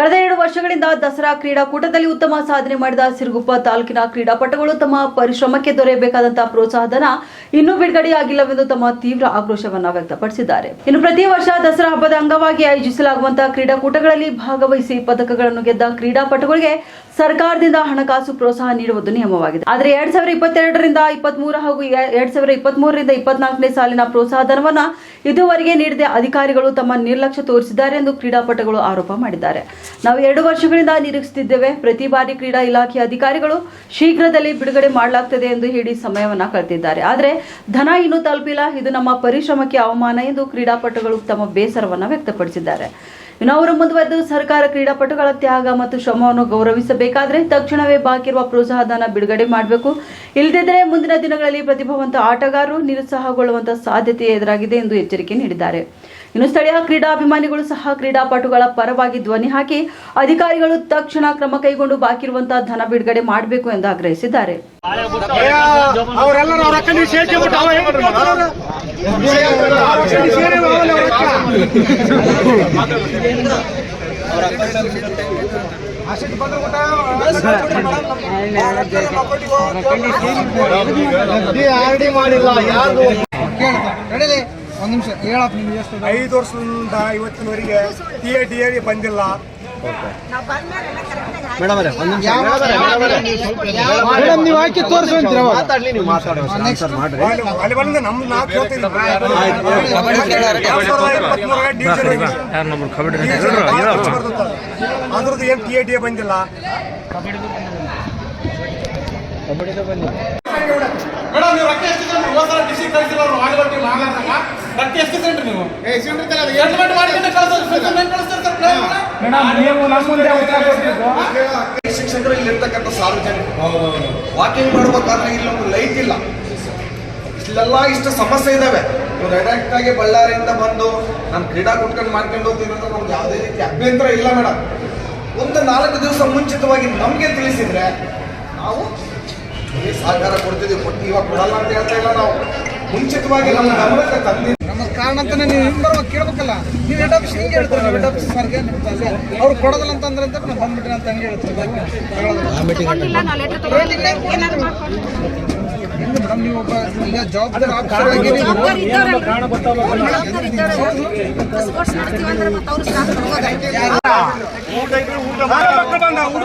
ಕಳೆದ ಎರಡು ವರ್ಷಗಳಿಂದ ದಸರಾ ಕ್ರೀಡಾಕೂಟದಲ್ಲಿ ಉತ್ತಮ ಸಾಧನೆ ಮಾಡಿದ ಸಿರುಗುಪ್ಪ ತಾಲೂಕಿನ ಕ್ರೀಡಾಪಟುಗಳು ತಮ್ಮ ಪರಿಶ್ರಮಕ್ಕೆ ದೊರೆಯಬೇಕಾದಂತಹ ಪ್ರೋತ್ಸಾಹಧನ ಇನ್ನೂ ಬಿಡುಗಡೆಯಾಗಿಲ್ಲವೆಂದು ತಮ್ಮ ತೀವ್ರ ಆಕ್ರೋಶವನ್ನು ವ್ಯಕ್ತಪಡಿಸಿದ್ದಾರೆ. ಇನ್ನು ಪ್ರತಿ ವರ್ಷ ದಸರಾ ಹಬ್ಬದ ಅಂಗವಾಗಿ ಆಯೋಜಿಸಲಾಗುವಂತಹ ಕ್ರೀಡಾಕೂಟಗಳಲ್ಲಿ ಭಾಗವಹಿಸಿ ಪದಕಗಳನ್ನು ಗೆದ್ದ ಕ್ರೀಡಾಪಟುಗಳಿಗೆ ಸರ್ಕಾರದಿಂದ ಹಣಕಾಸು ಪ್ರೋತ್ಸಾಹ ನೀಡುವುದು ನಿಯಮವಾಗಿದೆ. ಆದರೆ ಎರಡ್ ಸಾವಿರದ ಇಪ್ಪತ್ತೆರಡರಿಂದ ಇಪ್ಪತ್ಮೂರು ಹಾಗೂ ಎರಡ್ ಸಾವಿರದ ಇಪ್ಪತ್ಮೂರರಿಂದ ಇಪ್ಪತ್ನಾಲ್ಕನೇ ಸಾಲಿನ ಪ್ರೋತ್ಸಾಹ ಧನವನ್ನ ಇದುವರೆಗೆ ನೀಡದೆ ಅಧಿಕಾರಿಗಳು ತಮ್ಮ ನಿರ್ಲಕ್ಷ್ಯ ತೋರಿಸಿದ್ದಾರೆ ಎಂದು ಕ್ರೀಡಾಪಟುಗಳು ಆರೋಪ ಮಾಡಿದ್ದಾರೆ. ನಾವು ಎರಡು ವರ್ಷಗಳಿಂದ ನಿರೀಕ್ಷಿಸುತ್ತಿದ್ದೇವೆ. ಪ್ರತಿ ಬಾರಿ ಕ್ರೀಡಾ ಇಲಾಖೆ ಅಧಿಕಾರಿಗಳು ಶೀಘ್ರದಲ್ಲಿ ಬಿಡುಗಡೆ ಮಾಡಲಾಗ್ತದೆ ಎಂದು ಹೇಳಿ ಸಮಯವನ್ನ ಕಳೆದಿದ್ದಾರೆ. ಆದರೆ ಧನ ಇನ್ನೂ ತಲುಪಿಲ್ಲ. ಇದು ನಮ್ಮ ಪರಿಶ್ರಮಕ್ಕೆ ಅವಮಾನ ಎಂದು ಕ್ರೀಡಾಪಟುಗಳು ತಮ್ಮ ಬೇಸರವನ್ನು ವ್ಯಕ್ತಪಡಿಸಿದ್ದಾರೆ. ಇನ್ನು ಅವರು ಮುಂದುವರೆದು ಸರ್ಕಾರ ಕ್ರೀಡಾಪಟುಗಳ ತ್ಯಾಗ ಮತ್ತು ಶ್ರಮವನ್ನು ಗೌರವಿಸಬೇಕಾದ್ರೆ ತಕ್ಷಣವೇ ಬಾಕಿ ಇರುವ ಪ್ರೋತ್ಸಾಹಧನ ಬಿಡುಗಡೆ ಮಾಡಬೇಕು. ಇಲ್ಲದಿದ್ದರೆ ಮುಂದಿನ ದಿನಗಳಲ್ಲಿ ಪ್ರತಿಭಾವಂತ ಆಟಗಾರರು ನಿರುತ್ಸಾಹಗೊಳ್ಳುವಂತಹ ಸಾಧ್ಯತೆ ಎದುರಾಗಿದೆ ಎಂದು ಎಚ್ಚರಿಕೆ ನೀಡಿದ್ದಾರೆ. ಇನ್ನು ಸ್ಥಳೀಯ ಕ್ರೀಡಾಭಿಮಾನಿಗಳು ಸಹ ಕ್ರೀಡಾಪಟುಗಳ ಪರವಾಗಿ ಧ್ವನಿ ಹಾಕಿ ಅಧಿಕಾರಿಗಳು ತಕ್ಷಣ ಕ್ರಮ ಕೈಗೊಂಡು ಬಾಕಿ ಇರುವಂತಹ ಧನ ಬಿಡುಗಡೆ ಮಾಡಬೇಕು ಎಂದು ಆಗ್ರಹಿಸಿದ್ದಾರೆ. ಆರ್ಡಿ ಮಾಡಿಲ್ಲ ಯಾರು ಒಂದ್ ನಿಮಿಷ ಹೇಳಪ್ಪ ನಿಮ್ಗೆ ಎಷ್ಟು ಐದು ವರ್ಷದಿಂದ ಇವತ್ತಿನವರೆಗೆ ಟಿ ಎ ಟಿ ಎ ಬಂದಿಲ್ಲ. ಮೇಡಮ್ ಅವರೇ ಒಂದ್ ನಿಮಿಷ ಮೇಡಮ್ ನೀವು ಹಾಕಿ ತೋರಿಸ್ಕೊಂತೀರ ಮಾತಾಡ್ಲಿ ನೀವು ಮಾತಾಡೋ ಆನ್ಸರ್ ಮಾಡ್ರಿ. ಅಲ್ಲಿ ಅಲ್ಲಿ ಬಂದ ನಮ್ ನಾ ಕೇಳ್ತೀನಿ ಎರಡ್ ಸಾವಿರದ ಇಪ್ಪತ್ಮೂರರಾಗ ಡಿವಿಷನ್ ಹೋಗಿದೆ. ಡಿವಿಷನ್ ಭಾಳ ಖರ್ಚು ಬರ್ತದೆ. ಅದ್ರದ್ದು ಏನ್ ಟಿ ಎ ಟಿ ಎ ಬಂದಿಲ್ಲ. ಮೇಡಮ್ ನೀವು ರೊಕ್ಕ ಎಷ್ಟು ನೀವು ಹೋದ ಸಲ ಡಿಸ್ಟ್ರಿಕ್ಟ್ ಕಳಿಸಿಲ್ಲ ಅವ್ರು ವಾಲಿಬಾಲ್ ನೀವು ರೊಕ್ಕ ಎಷ್ಟು ಸೆಂಟ್ರಿ ನೀವು ಎಂಟ್ಮೆಂಟ್ ಮಾಡಿಕೊಂಡು ಕಳಿಸೋದು ಹೆಂಗ್ ಕಳಿಸ್ತಾರೆ ಸರ್ ಮೇಡಮ್ ನೀವು ನಮ್ಮ ಮುಂದೆ ಉತ್ತರ ಕೊಡ್ಬೇಕು ಶಿಕ್ಷಕರು ಇಲ್ಲಿರ್ತಕ್ಕಂಥ ಸಾರ್ವಜನಿಕರು. ವಾಕಿಂಗ್ ಮಾಡ್ಬೇಕಾದ್ರೆ ಇಲ್ಲೊಂದು ಲೈಟ್ ಇಲ್ಲ. ಇಲ್ಲೆಲ್ಲ ಇಷ್ಟು ಸಮಸ್ಯೆ ಇದಾವೆ. ಡೈರೆಕ್ಟ್ ಆಗಿ ಬಳ್ಳಾರಿಯಿಂದ ಬಂದು ನಾನು ಕುಟ್ಕೊಂಡು ಮಾಡ್ಕೊಂಡು ಹೋಗ್ತೀನಿ ಅಂತ ನಮ್ಗೆ ಯಾವುದೇ ರೀತಿ ಅಭ್ಯಂತರ ಇಲ್ಲ ಮೇಡಮ್ ಒಂದು ನಾಲ್ಕು ದಿವಸ ಮುಂಚಿತವಾಗಿ ನಮಗೆ ತಿಳಿಸಿದ್ರೆ ನಾವು ಸಹಕಾರ ಕೊಡ್ತಿದ್ದೀವಿ ಕೊಟ್ಟು ಇವಾಗ ಕೊಡಲ್ಲ ಅಂತ ಹೇಳ್ತಾ ಇಲ್ಲ ನಾವು. ಮುಂಚಿತವಾಗಿ ನಮ್ಮ ಗಮನಕ್ಕೆ ತಂದಿದ್ದೀವಿ ಕಾರಣ ಅಂತಾನೆ ನೀವು ಹಿಂಗ್ ಬರುವಾಗ ಕೇಳ್ಬೇಕಲ್ಲ. ನೀವು ಹೆಡ್ ಆಫೀಸ್ ಹಿಂಗೆ ಹೇಳ್ತಾರೆ ಹೆಡ್ ಆಫೀಸ್ ಸರ್ಗೆ ಅವ್ರು ಕೊಡೋದಿಲ್ಲ ಅಂತಂದ್ರೆ ಅಂತ ನಾವು ಬಂದ್ಬಿಟ್ರಿ ಅಂತ ಹಂಗೆ ಮೇಡಮ್ ನೀವು ಒಬ್ಬ ಈಗ ಜವಾಬ್ದಾರಿ ಆಫೀಸರ್ ಆಗಿ ನೀವು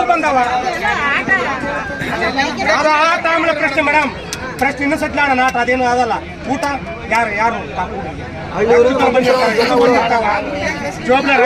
ಬಂದಾವ ಆಟ ಆಮೇಲೆ ಪ್ರಶ್ನೆ ಮೇಡಮ್ ಪ್ರಶ್ನೆ ಇನ್ನೂ ಸತ್ಲ ಅಣ್ಣ ನಾಟ ಅದೇನು ಅದಲ್ಲ ಊಟ ಯಾರು ಯಾರು ಜವಾಬ್ದಾರಿ